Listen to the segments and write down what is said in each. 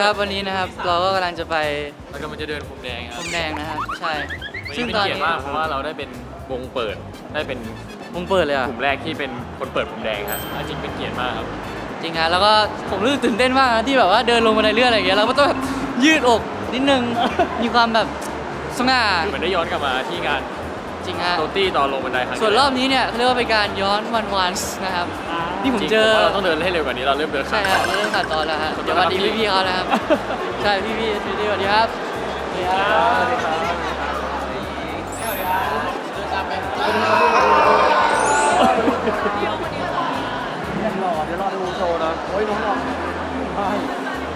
ครับวันนี้นะครับเราก็กำลังจะไปแล้วก็มันจะเดินพรมแดงคพรัรบมแดงนะครับใช่ วันซึ่นี้งเป็นตอนเกียรนี้ติมากเพราะว่าเราได้เป็นวงเปิด ได้เป็นวงเปิดเลยอะกลุ่มแรกที่เป็นคนเปิดพรมแดงครับจริงเป็นเกียรติมากครับ จริงฮะแล้วก็ผมรู้สึกตื่นเต้นมากนะที่แบบว่าเดินลงบันไดเลื่อนอะไรอย่างเงี้ยเราก็ต้องแบบยืดอกนิดนึงมีความแบบสง่าเหมือนได้ย้อนกลับมาที่งานจริงฮะโรตี้ตอนลงบันไดครั้งที่ส่วนรแล้วอบนี้เนี่ยเขาเรียกว่าเป็นการย้อนวันวันนะครับ ที่ผมจริงเจอว่าเราต้องเดินให้เร็วกว่านี้เราเริ่มเดินใช่ขาฮะเราเริ่มตัดตอนแล้วฮะขอบคุณเดี๋ยววันดีครับพี่พี่ๆเขานะครับ ใช่พี่พี่พี่ๆสวัสดีครับสวัสดีครับ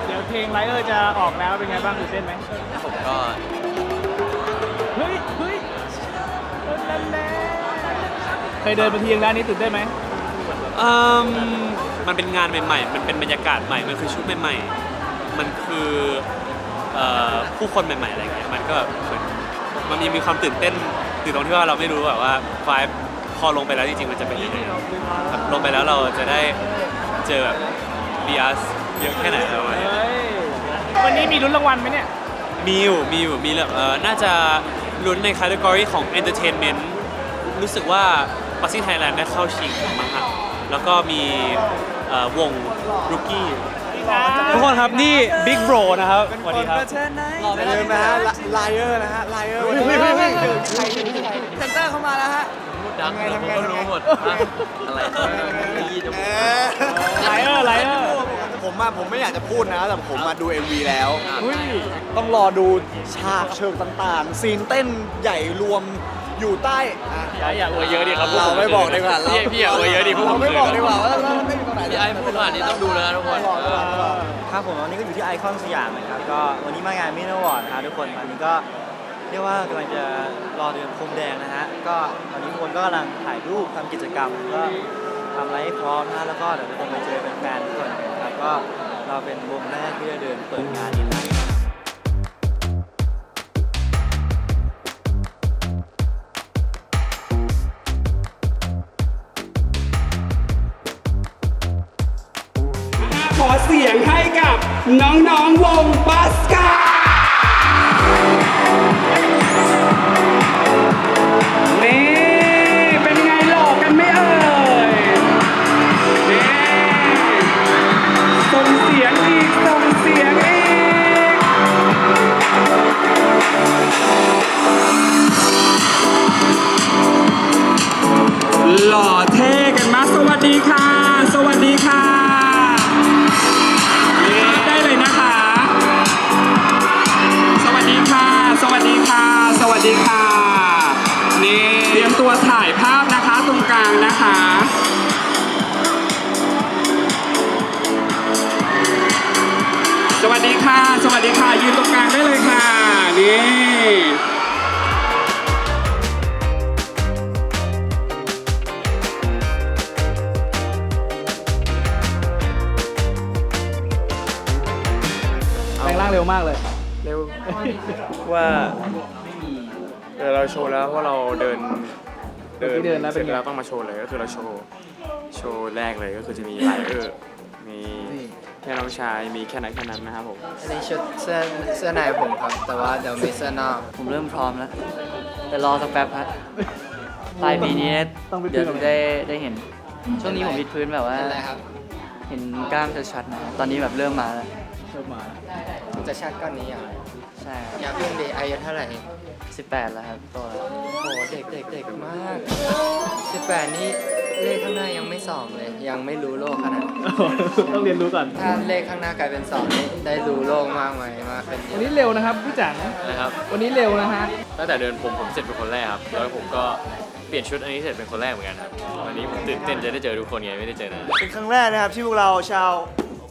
เดี๋ยวเพลงไลเออร์จะออกแล้วเป็นไงบ้างตื่นเต้นไหมผมก็เฮ้ยเฮ้ยนั่นแหละเคยเดินไปเทียงร้านนี้ตื่นเต้นไหม เอิ่มมันเป็นงานใหม่ ๆ มันเป็นบรรยากาศใหม่ มันคือชุดใหม่ ๆ มันคือเอ่อผู้คนใหม่ ๆ อะไรเงี้ย มันก็แบบเหมือนมันมีมีความตื่นเต้นอยู่ตรงที่ว่าเราไม่รู้แบบว่าไฟพอลงไปแล้วจริงๆ มันจะเป็นยังไงแบบลงไปแล้วเราจะได้เจอแบบบีอาร์เยอะแค่ไหนอะไรประมาณเนี้ยเฮ้ยวันนี้มีลุ้นรางวัลไหมเนี่ย มีอยู่ มีอยู่ มีแบบเอ่อน่าจะลุ้นใน c a t e g o r y ของ Entertainment รู้สึกว่า p a s s i n g Thailand ได้เข้าชิงมั้งครับ แล้วก็มีเอ่อวง Rookie ทุกคนครับนี่ Big Bro นะครับสวัสดีครับ หล่อไหมล่ะลืมนะฮะไลเออร์นะฮะไลเออร์เฮ้ยเฮ้ยเฮ้ยเฮ้ยเซนเตอร์เข้ามาแล้วฮะ พูดดังทำไงเราทำไงก็รู้หมดทำไงอะไรเอไลเออร์ไลเออร์ ผมอะผมไม่อยากจะพูดนะ แต่ผมมาดู MV แล้วอุ้ยต้องรอดูฉากเชิงต่างๆ ซีนเต้นใหญ่รวม อยู่ใต้อะ อย่าอย่าอวยเยอะดิครับเราไม่บอกดีกว่าพี่พี่อย่าอวยเยอะดิพวกผเรามไม่เขินบอกดีกว่าว่าเราเต้นอยู่ตรงไหนพี่ไอ้พูดขนาดนี้ต้องดูเลยนะทุกคนครับผมวันนี้ก็อยู่ที่ไอคอนสยามนะครับก็วันนี้มางานมินวอร์ดนะครับทุกคนวันนี้ก็เรียกว่ากำลังจะรอเดินพรมแดงนะฮะก็ตอนนี้ทุกคนก็กำลังถ่ายรูปทำกิจกรรมก็ทำอะไรให้พร้อมนะฮะแล้วก็เดี๋ยวทุกคนไปเจอแฟนๆทุกคนนะครับก็เราเป็นวงแรกที่จะเดินเปิดงานนี้นะ เสียงให้กับน้องๆวงบัสกานี่เป็นไงหลอกกันไม่เอ่ยนี่ส่งเสียงอีกส่งเสียงอีกหล่อเท่กันมากสวัสดีค่ะ สวัสดีค่ะ ดีค่ะ นี่เตรียมตัวถ่ายภาพนะคะตรงกลางนะคะสวัสดีค่ะ สวัสดีค่ะ ยืนตรงกลางได้เลยค่ะ นี่ แปลงร่างเร็วมากเลย เร็ว ว่า เดี๋ยวเราโชว์แล้วว่าเราเดินเมื่อกี้เดินแล้วเป็นไงสร็จแล้วต้องมาโชว์เลยก็คือเราโชว์โชว์แรกเลยก็คือจะมีไลเออร์มีแค่น้องชายมีแค่นั้นแค่นั้นนะครับผมอันนี้ชุดเสื้อเสื้อในผมครับ แต่ว่าเดี๋ยวมีเสื้อนอกผมเริ่มพร้อมแล้ว แต่รอสักแป๊บครับปลายปีนี้ต้องไปเดี๋ยวพื้นได้ได้เห็น ช่วงนี้ผมวิดพื้นแบบว่าเป็นไรครับเห็นกล้ามชัดๆนะตอนนี้แบบเริ่มมาแล้วเริ่มมาจะชัดก้อนนี้เหรอะใช่ครับอย่าเพิ่งดีอายุเท่าไหร่ 18 แล้วครับโตแล้วโอ้โหเด็กเด็กเด็กมาก 18 นี่เลขข้างหน้ายังไม่สองเลย ยังไม่รู้โลกขนาดนั้นต้องเรียนรู้ก่อน ถ้าเลขข้างหน้ากลายเป็นสองนี่ได้รู้โลกมากไหมมากขึ้นเยวันอะนี้เร็วนะครับพี่จังนะครับ วันนี้เร็วนะฮะตั้งแต่เดินผมผมเสร็จเป็นคนแรกครับ แล้วผมก็เปลี่ยนชุดอันนี้เสร็จเป็นคนแรกเหมือนกันครับวันนี้ผมตื่นเต้นจะได้เจอทุกคนไงไม่ได้เจอนานเป็นครั้งแรกนะครับ ที่พวกเราชาว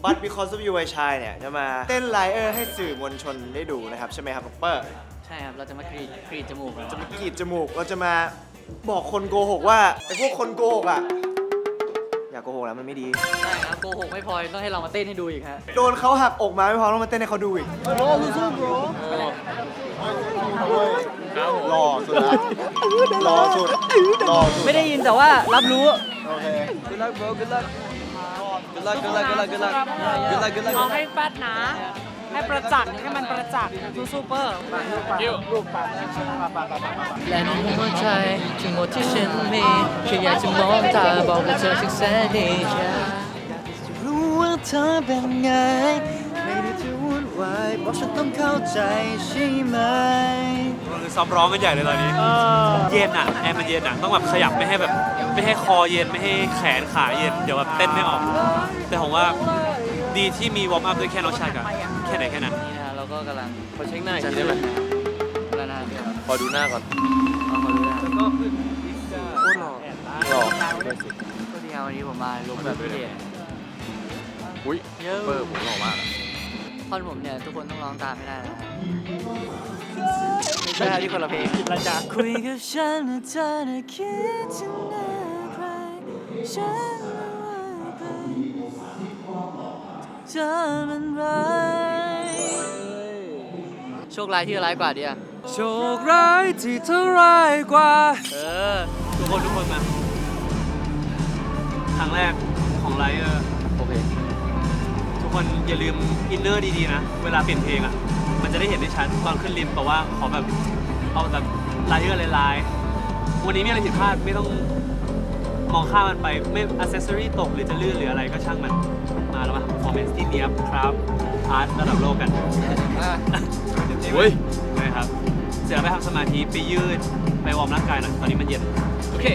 บัต because of you ไอชายเนี่ย จะมาเต้นไลเออร์ให้สื่อมวลชนได้ดูนะครับ ใช่ไหมครับป๊อปเปอร์ใช่ครับ เราจะมากรีดกรีดจมูกนะจะมากรีดจมูกเราจะมาบอกคนโกหกว่าไอ้พวกคนโกหกอะ อย่าโกหกแล้วมันไม่ดี ใช่ครับโกหกไม่พอต้องให้เรามาเต้นให้ดูอีกฮะโดนเขาหักอกมาไม่พอต้องมาเต้นให้เขาดูอีกหล่อสุดละหล่อสุดหล่อสุดไม่ได้ยินแต่ว่ารับรู้ โอเค Good luck bro Good luck Good luck Good luck Good luck Good luck Good luck Good luck ขอให้แฟตนะ ให้ประจักษ์ให้มันประจักษ์ซูซูเปอร์มาลูกปังลูกปังมาปังปังปังปังและในหัวใจทั้งหมดที่ฉันมีแค่อยากจะมองตาบอกกับเธอสักแสนดีใจรู้ว่าเธอเป็นไงไม่ได้จะวุ่นวายบอกฉันต้องเข้าใจใช่ไหมมันคือซ้อมร้องกันใหญ่เลยตอนนี้ เย็นอะแอร์มันเย็นอะต้องแบบขยับไม่ให้แบบไม่ให้คอเย็นไม่ให้แขนขาเย็นเดี๋ยวแบบเต้นไม่ออก แต่ผมว่า ดีที่มีวอร์มอัพด้วยแค่น้องชายกันแค่ไหนแค่นั้น นี่นะฮะเราก็กำลังขอเช็คหน้าอีกทีได้ไหมกำลังนะครับขอดูหน้าก่อนเอาขอดูนะโคตรหล่อหล่อก็ดีครับวันนี้ผมมาลุกแบบพิเศษอุ้ยเปิร์ผมหล่อมากอะท่อนผมเนี่ยทุกคนต้องร้องตามให้ได้นะไม่ใช่ที่คนละเพลงระจักษ์คุยกับฉันนะเธอน่ะคิดถึงหน้าใครฉัน เธอมันร้ายโชคร้ายที่ร้ายกว่าดีอะโชคร้ายที่เธอร้ายกว่า เออ ทุกคนทุกคนมาครั้งแรกของไลเออร์โอเค ทุกคนอย่าลืมอินเนอร์ดีๆนะ เวลาเปลี่ยนเพลงอะ มันจะได้เห็นได้ชัดตอนขึ้นลิฟต์แต่ว่าขอแบบเอาแบบไลเออร์ลายๆวันนี้มีอะไรผิดพลาดไม่ต้องมองข้ามมันไปไม่อัเซสซอรี่ตกหรือจะลื่นหรืออะไรก็ช่างมัน มาแล้วมา performance ที่เนี้ยบครับอาร์ตระดับโลกกันเฮ้ยนะครับ เสร็จแล้วไปทำสมาธิไปยืด ไปวอร์มร่างกายหน่อยตอนนี้มันเย็น โอเค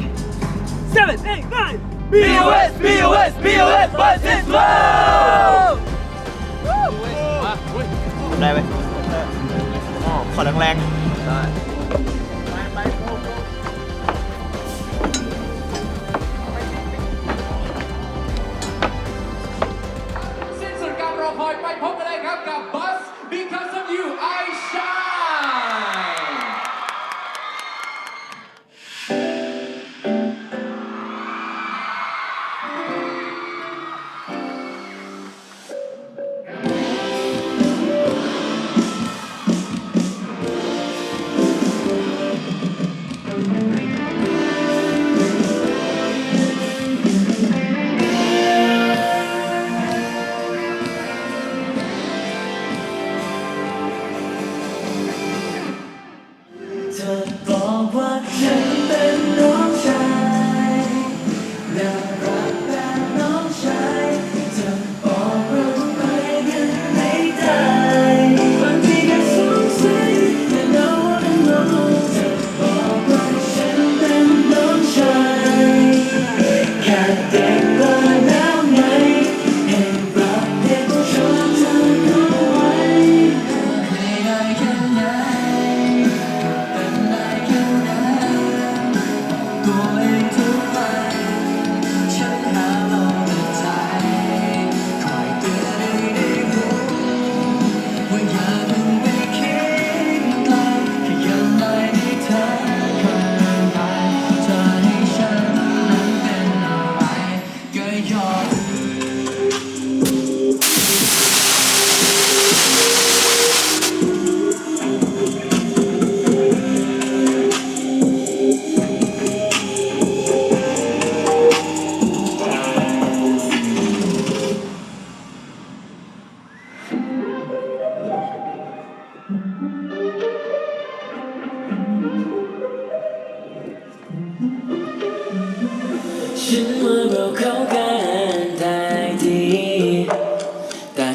seven eight nine BOS BOS BOS Buzz is low ได้ไหมอ๋อขอแรงๆได้ Because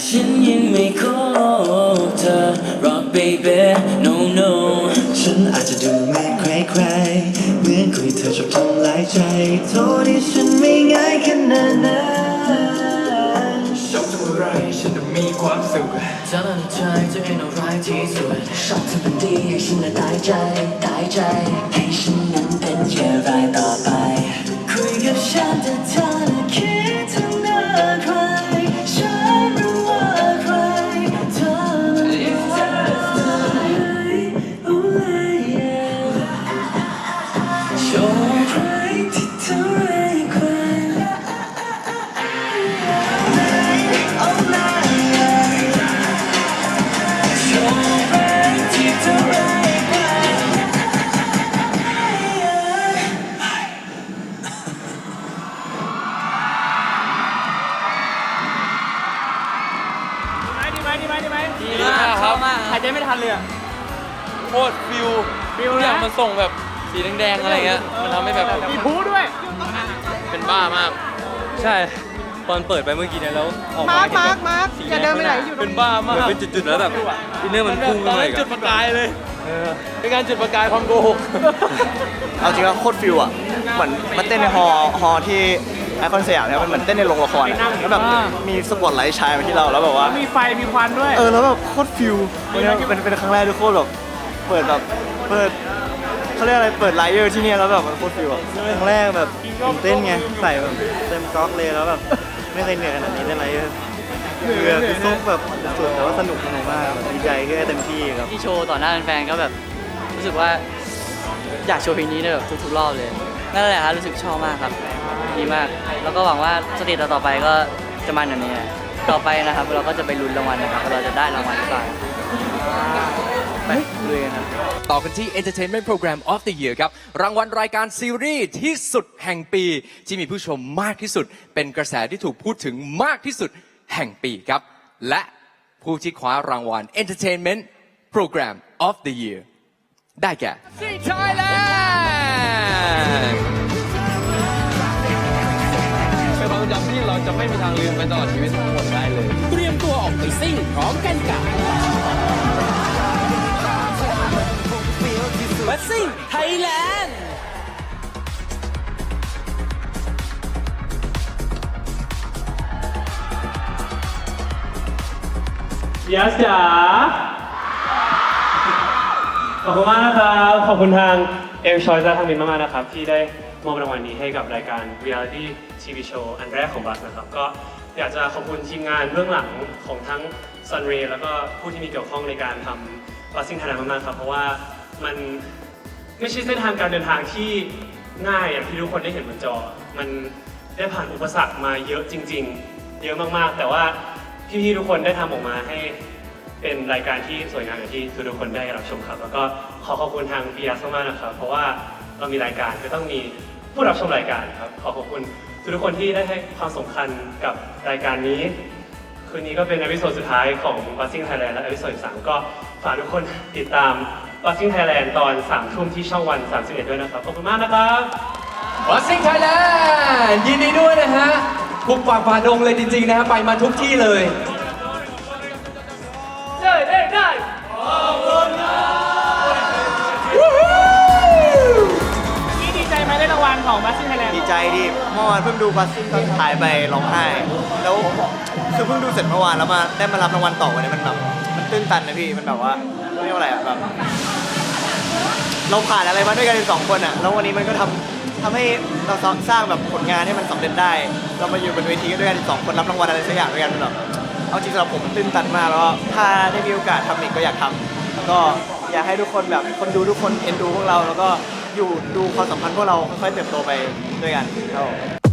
ฉันยังไม่ขอเธอ Rock baby no no ฉันอาจจะดูไม่ใครใครเหมือนคุยเธอชอบทำลายใจ โทษที่ฉันไม่ง่ายขนาดนั้นชอบทำอะไรฉันจะมีความสุขเธอมั่นใจจะเป็นอะไรที่สุดชอบทำมันดีให้ฉันน่ะตายใจตายใจ ให้ฉันนั้นเป็นแค่รายต่อไป คุยกับฉันแต่เธอ อะไรเงี้ยมันทำให้แบบมีพูด้วยเป็นบ้ามาก ใช่ตอนเปิดไปเมื่อกี้เนี่ยแล้วออกมามาร์คมาร์คมาร์คสีอย่าเดินไปไหนอยู่ตรงเป็นบ้ามากเป็นจุดๆแล้วแบบอินเนอร์มันพุ่งขึ้นมาอีกจุดประกายเลยเป็นการจุดประกายความโกหกเอาจริงแล้วโคตรฟิลอะ เหมือนมาเต้นในฮอฮอที่ไอคอนสยามเนี่ยมันเหมือนเต้นในโรงละครอะแล้วแบบมีสปอตไลท์ฉายมาที่เราแล้วแบบว่า มีไฟมีควันด้วย เออแล้วแบบโคตรฟิลเนี่ยเป็นเป็นครั้งแรกที่โคตรแบบเปิดแบบเปิด เขาเรียกอะไรเปิดไลเออร์ที่เนี่ยแล้วแบบมันโคตรฟิลอะครั้งแรกแบบตื่นเต้นไงใส่แบบเต็มก๊อกเลยแล้วแบบไม่เคยเหนื่อยขนาดนี้ได้ไรเยออคือแบบซุกแบบสุดแต่ว่าสนุกสนุกมากแบบดีใจที่ได้เต็มที่ครับที่โชว์ต่อหน้าแฟนๆก็แบบรู้สึกว่าอยากโชว์เพลงนี้ในแบบทุกๆรอบเลยนั่นแหละครับรู้สึกชอบมากครับดีมาก แล้วก็หวังว่าสเตจต่อไปก็จะมันอย่างนี้ต่อไปนะครับ เราก็จะไปลุ้นรางวัลนะครับเราจะได้รางวัลหรือเปล่า ไปลุยกันครับต่อกันที่ Entertainment Program of the Year ครับ รางวัลรายการซีรีส์ที่สุดแห่งปี ที่มีผู้ชมมากที่สุด เป็นกระแสที่ถูกพูดถึงมากที่สุดแห่งปีครับ และผู้ที่คว้ารางวัล Entertainment Program of the Year ได้แก่ Thailand เป็นความจำที่เราจะไม่มีทางลืมไปตลอดชีวิตทั้งหมดได้เลย เตรียมตัวออกไปซิ่งพร้อมกันกับ ซิ่งไทยแลนด์ยัสจ๋าขอบคุณมากนะครับ ขอบคุณทางเอ็มชอยและทางมินมากๆนะครับ ที่ได้มอบรางวัลนี้ให้กับรายการ Reality TV Show อันแรกของบัสนะครับ ก็อยากจะขอบคุณทีมงานเบื้องหลังของทั้ง Sunray แล้วก็ผู้ที่มีเกี่ยวข้องในการทำบัสซิ่งไทยแลนด์มากๆครับ เพราะว่ามัน ไม่ใช่เส้นทางการเดินทางที่ง่ายอย่างที่ทุกคนได้เห็นบนจอ มันได้ผ่านอุปสรรคมาเยอะจริง ๆ เยอะมากๆ แต่ว่าพี่ๆทุกคนได้ทำออกมาให้เป็นรายการที่สวยงามอย่างที่ทุกคนได้รับชมครับ แล้วก็ขอขอบคุณทางพีอาร์มากนะครับ เพราะว่าเรามีรายการก็ต้องมีผู้รับชมรายการครับ ขอขอบคุณทุกคนที่ได้ให้ความสำคัญกับรายการนี้ คืนนี้ก็เป็นอพิโซดสุดท้ายของ Buzzing Thailand และอพิโซดสามก็ฝากทุกคนติดตาม Buzzing Thailand ตอน3ทุ่มที่ช่องวัน 31 ด้วยนะครับ ขอบคุณมากนะครับวัดซิงไทยแลนด์ยินดีด้วยนะฮะทุกฝั่งฝ่าดงเลยจริงๆนะฮะไปมาทุกที่เลยนี่ดีใจไหมได้รางวัลของบัสซิ่งไทยแลนด์ดีใจดิเมื่อวานเพิ่งดูบัสซิ่งตอนถ่ายไปร้องไห้ แล้วคือเพิ่งดูเสร็จเมื่อวานแล้วมาได้มารับรางวัลต่อวันนี้มันแบบมันตื้นตันนะพี่ มันแบบว่า เรียกว่าอะไรอะแบบเราผ่านอะไรมาด้วยกันสองคนอะแล้ววันนี้มันก็ทำทำให้เราสร้างแบบผลงานให้มันสำเร็จได้ เรามาอยู่บนเวทีกันด้วยกันสองคนรับรางวัลอะไรสักอย่างด้วยกันมันแบบเอาจริงสำหรับผมมันตื้นตันมากแล้วก็ถ้าได้มีโอกาสทำอีกก็อยากทำแล้วก็อยากให้ทุกคนแบบคนดูทุกคนเอ็นดูพวกเรา แล้วก็อยู่ดูความสัมพันธ์พวกเราค่อยๆเติบโตไปด้วยกันครับผม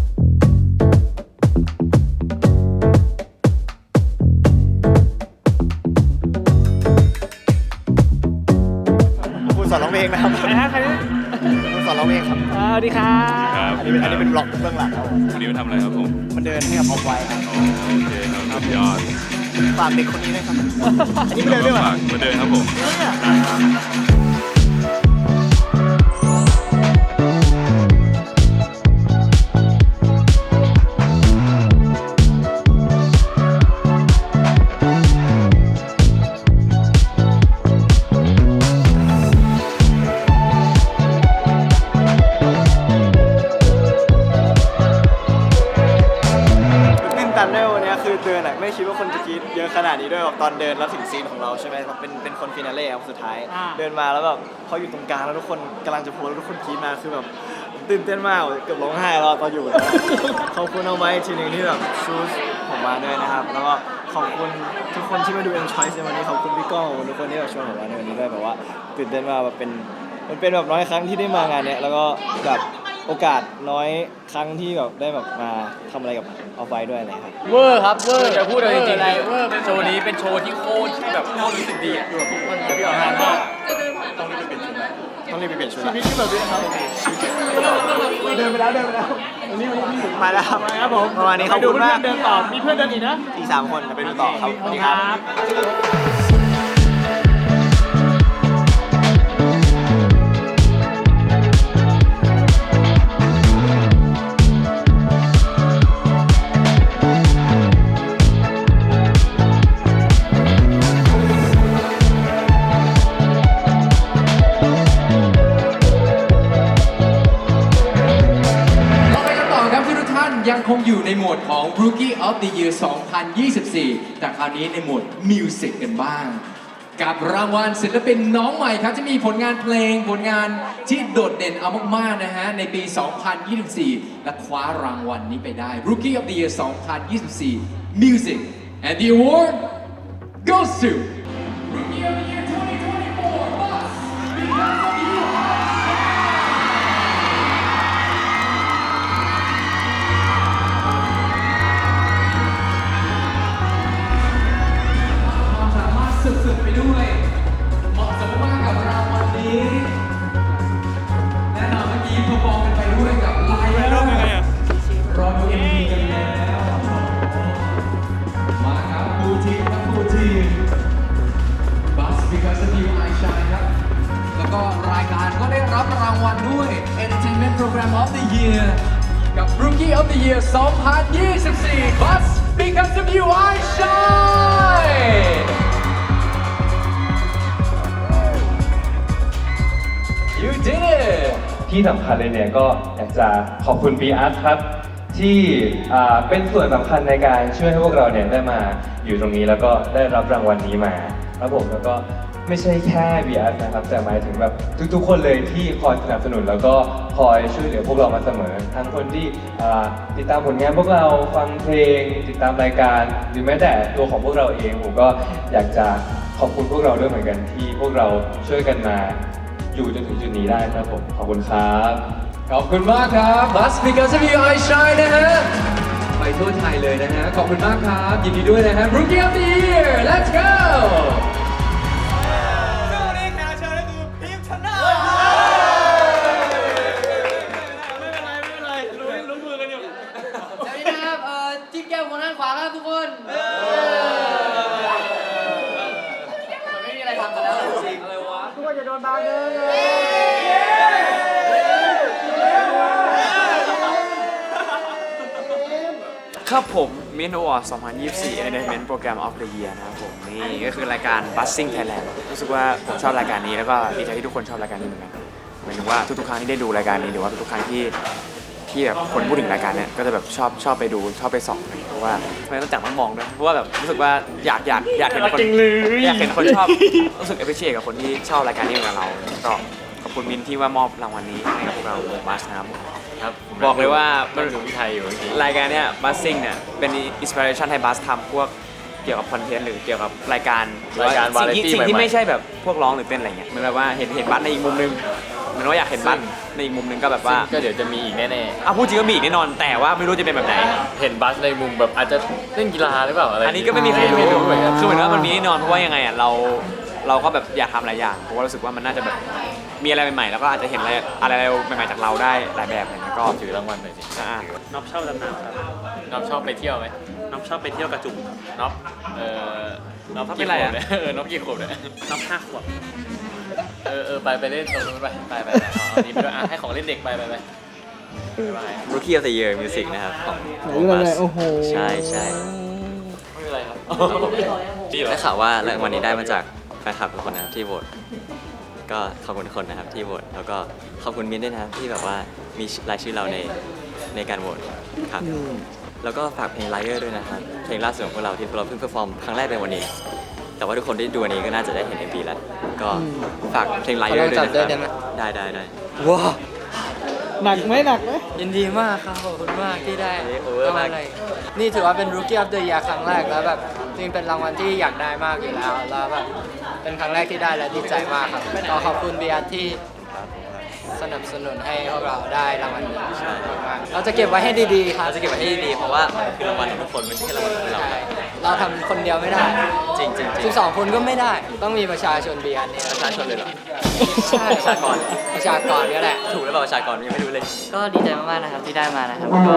คุณสอนร้องเพลงนะครับใครฮะใครฮะคุณสอนร้องเพลงครับสวัสดีครับอันนี้เป็นอันนี้เป็นบล็อกเบื้องหลังครับผมวันนี้มาทำอะไรครับผมมันเดินให้กับออฟไว้ครับโอเคครับสุดยอดฝากเด็กคนนี้ด้วยครับอันนี้ไม่เดินด้วยเหรอฝากมาเดินครับผมตื่ รีดเยอะขนาดนี้ด้วยแบบตอนเดินแล้วถึงซีนของเราใช่ไหมแบบเป็นเป็นคนฟินาเล่ครับสุดท้าย อ่า เดินมาแล้วแบบพออยู่ตรงกลางแล้วทุกคนกำลังจะโพสแล้วทุกคนกรีดมาคือแบบตื่นเต้นมากเกือบร้องไห้แล้วตอนอยู่นะ ขอบคุณเอาไว้ทีหนึ่งที่แบบชูสผมมาด้วยนะครับ แล้วก็ขอบคุณทุกคนที่มาดู End Choice ในวันนี้ขอบคุณพี่ก้องขอบคุณทุกคนที่แบบชวนผมมาในวันนี้ด้วยแบบว่าตื่นเต้นมากแบบเป็นมันเป็นแบบน้อยครั้งที่ได้มางานเนี้ยแล้วก็แบบ โอกาสน้อยครั้งที่แบบได้แบบมาทำอะไรกับเอาไว้ด้วยอะไรครับ เวอร์ครับเวอร์จะพูดเลยจริงๆเวอร์เป็นโชว์นี้เป็นโชว์ที่โคตรแบบโคตรรู้สึกดีอะอยู่กับทุกคนพี่ออกงานมากต้องรีบไปเปลี่ยนชุดแล้วต้องรีบไปเปลี่ยนชุดชีแล้ววิตที่แบบนี้ครับเดินไปแล้วเดินไปแล้ววันนี้วันนี้มาแล้วครับครับผมประมาณนี้ขอบไปดูคุณเพื่อมากนเดินต่อมีเพื่อนเดินอีกนะอีกสามคนจะไปดูต่อครับสวัสดีครับครับ ยังคงอยู่ในโหมดของ Rookie of the Year 2024 แต่คราวนี้ในโหมด Music กันบ้าง กับรางวัลศิลปินน้องใหม่ครับ จะมีผลงานเพลงผลงานที่โดดเด่นเอามาก ๆ นะฮะ ในปี 2024 และคว้ารางวัลนี้ไปได้ Rookie of the Year 2024 Music and the award goes to Rookie of the Year 2024 Bus างวัลด้วย Entertainment Program of the Year กับ Rookie of the Year 2024 Bus because of you I shine You did it ที่สำคัญเลยเนี่ยก็อยากจะขอบคุณ b ีอาร์ครับ ที่อ่าเป็นส่วนสำคัญในการช่วยให้พวกเราเนี่ยได้มาอยู่ตรงนี้แล้วก็ได้รับรางวัลนี้มาครับผมแล้วก็ ไม่ใช่แค่ b ีอาร์นะครับ แต่หมายถึงแบบทุกๆ คนเลยที่คอยสนับสนุน แล้วก็คอยช่วยเหลือพวกเรามาเสมอ ทั้งคนที่ติดตามผลงานพวกเราฟังเพลง ติดตามรายการ หรือแม้แต่ตัวของพวกเราเองผมก็อยากจะขอบคุณพวกเราด้วยเหมือนกันที่พวกเราช่วยกันมา อยู่จนถึงจุดนี้ได้ครับผมขอบคุณครับขอบคุณมากครับ Bus because of you I shine นะฮะไปทั่วไทยเลยนะฮะขอบคุณมากครับยินดีด้วยนะฮะ Rookie of the Year let's go คนจะโดนบาเลยครับผมมินอวอร์2024 Entertainment Program of the Year นะครับผมนี่ก็คือรายการ Buzzing Thailand รู้สึกว่าผมชอบรายการนี้แล้วก็ดีใจที่ทุกคนชอบรายการนี้เหมือนกันหมายถึงว่าทุกๆครั้งที่ได้ดูรายการนี้หรือว่าทุกๆครั้งที่ ที่แบบคนพูดถึงรายการเนี้ยก็จะแบบชอบชอบไปดูชอบไปส่องเพราะว่าไม่ต้องจับต้องมองด้วยเพราะว่าแบบรู้สึกว่าอยากอยากอยากเห็นคนอยากเห็นคนชอบรู้สึกเอฟเฟชกับคนที่ชอบรายการนี้เหมือนกับเราก็ขอบคุณมินที่ว่ามอบรางวัลนี้ให้กับพวกเราบัสนะครับครับบอกเลยว่ามันดูพี่ไทยอยู่เมื่อกี้รายการเนี้ยบัสซิ่งเนี่ยเป็นอินสปิเรชันให้บัสทำพวกเกี่ยวกับคอนเทนต์หรือเกี่ยวกับรายการหอว่รายการสิ่งที่ variety สิ่งที่ใหม่ๆไม่ใช่แบบพวกร้องหรือเต้นอะไรเงี้ยเหมือนแบบว่าเห็นเห็นบัสในอีกมุมนึงเห มือนว่าอยากเห็นบัสในอีกมุมนึงก็แบบว่าก็เดี๋ยวจะมีอีกแน่อะพูดจริงก็มีอีกแน่นอน แต่ว่าไม่รู้จะเป็นแบบไหน ๆ เห็นบัสในมุมแบบอาจจะเล่นกีฬาหรือเปล่าอะไรอันนี้ก็ไม่มีใครรู้ไม่รู้เหมือนกันคือเหมือนว่ามันมีแน่นอนเพราะว่ายังไงอะเราเราก็แบบอยากทำหลายอย่างเพราะว่ารู้สึกว่ามันน่าจะแบบมีอะไรใหม่ๆแล้วก็อาจจะเห็นอะไรอะไรใหม่ๆจากเราได้หลายแบบอะไรเงี้ยก็ถือรางวัลหน่อยสิอ่าน็อปชอบดำน้ำครับน้องชอบไปเที่ยวไหมน็อปชอบไปเที่ยวกระจุมครับน้องเออน้องเขาเป็นไรอะกี่ขวบเนี่ยเออน้องกี่ขวบเนี่ยน็อปห้าขวบ เออเออไปไปเล่นตรงนู้นไปไปไปไปเอาอันนี้ไปด้วยอะให้ของเล่นเด็กไปไปไปไป Rookie of the Year Music นะครับของ ไหนอะไรโอ้โหใช่ใช่ไม่เป็นไรครับดีได้ข่าวว่ารางวัลนี้ได้มาจากแฟนคลับทุกคนนะครับที่โหวตก็ขอบคุณทุกคนนะครับที่โหวตแล้วก็ขอบคุณมินด้วยนะครับที่แบบว่ามีรายชื่อเราในในการโหวตครับแล้วก็ฝากเพลง Liar ด้วยนะครับเพลงล่าสุดของพวกเราที่เราเพิ่งเพอร์ฟอร์มครั้งแรกในวันนี้ แต่ว่าทุกคนที่ดูอันนี้ก็น่าจะได้เห็น MV แล้ว ก็ฝากเพลง Liar ด้วยนะคขอลองจับด้วยได้ไหม รับได้ได้ได้ว้าหนักไหมหนักไหมยินดีมากครับขอบคุณมากที่ได้เฮ้ย over มากอะไรนี่ถือว่าเป็น Rookie of the Year ครั้งแรกแล้วแบบจริงๆเป็นรางวัลที่อยากได้มากอยู่แล้วแล้วแบบเป็นครั้งแรกที่ได้และดีใจมากครับก็ขอบคุณเบียร์ที่สนับสนุนให้พวกเราได้รางวัลนี้มากๆเราจะเก็บไว้ให้ดีๆครับ เราจะเก็บไว้ให้ดีๆเพราะว่ามันคือรางวัลของทุกคนไม่ใช่แค่รางวัลของเรา ใช่ เราทำคนเดียวไม่ได้ จริงจริงจริง 12 คนก็ไม่ได้ ต้องมีประชาชนเบียร์เนี่ยประชาชนเลยเหรอใช่ประชากร ประชากรก็แหละ ถูกหรือเปล่าประชากรยังไม่รู้เลย ก็ดีใจมากๆนะครับที่ได้มานะครับก็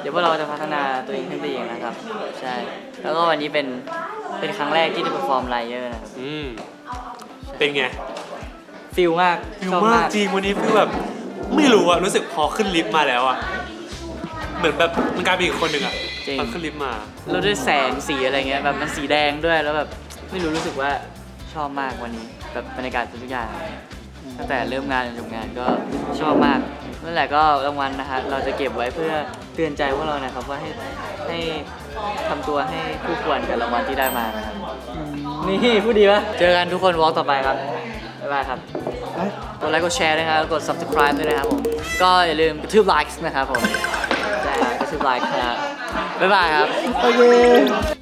เดี๋ยวพวกเราจะพัฒนาตัวเองขึ้นไปอีกนะครับ ใช่ แล้วก็วันนี้เป็นเป็นครั้งแรกที่ได้เปอร์ฟอร์มไลเยอร์นะครับอืม เป็นไงฟิลมากฟิลชอบมากจริงวันนี้ฟิลแบบ ไม่รู้อะรู้สึกพอขึ้นลิฟต์มาแล้วอะ เหมือนแบบมันกลายเป็นอีกคนหนึ่งอะจริง ตอนขึ้นลิฟต์มา แล้วด้วยแสงสีอะไรเงี้ยแบบมันสีแดงด้วยแล้วแบบไม่รู้รู้สึกว่าชอบมากวันนี้แบบบรรยากาศทุกอย่างตั้งแต่เริ่มงานจนจบงานก็ชอบมากนั่นแหละก็รางวัลนะฮะเราจะเก็บไว้เพื่อเตือนใจพวกเรานะครับว่าให้ให้ทำตัวให้คู่ควรกับรางวัลที่ได้มานะครับนี่พูดดีปะเจอกันทุกคนวอล์กต่อไปครับบ๊ายบายครับกดไลค์กดแชร์ด้วยนะครับกด subscribe ด้วยนะครับผมก็อย่าลืมกระทืบไลค์นะครับผม ใช่ครับกระทืบไลค์นะครับบ๊ายบายครับ โอเค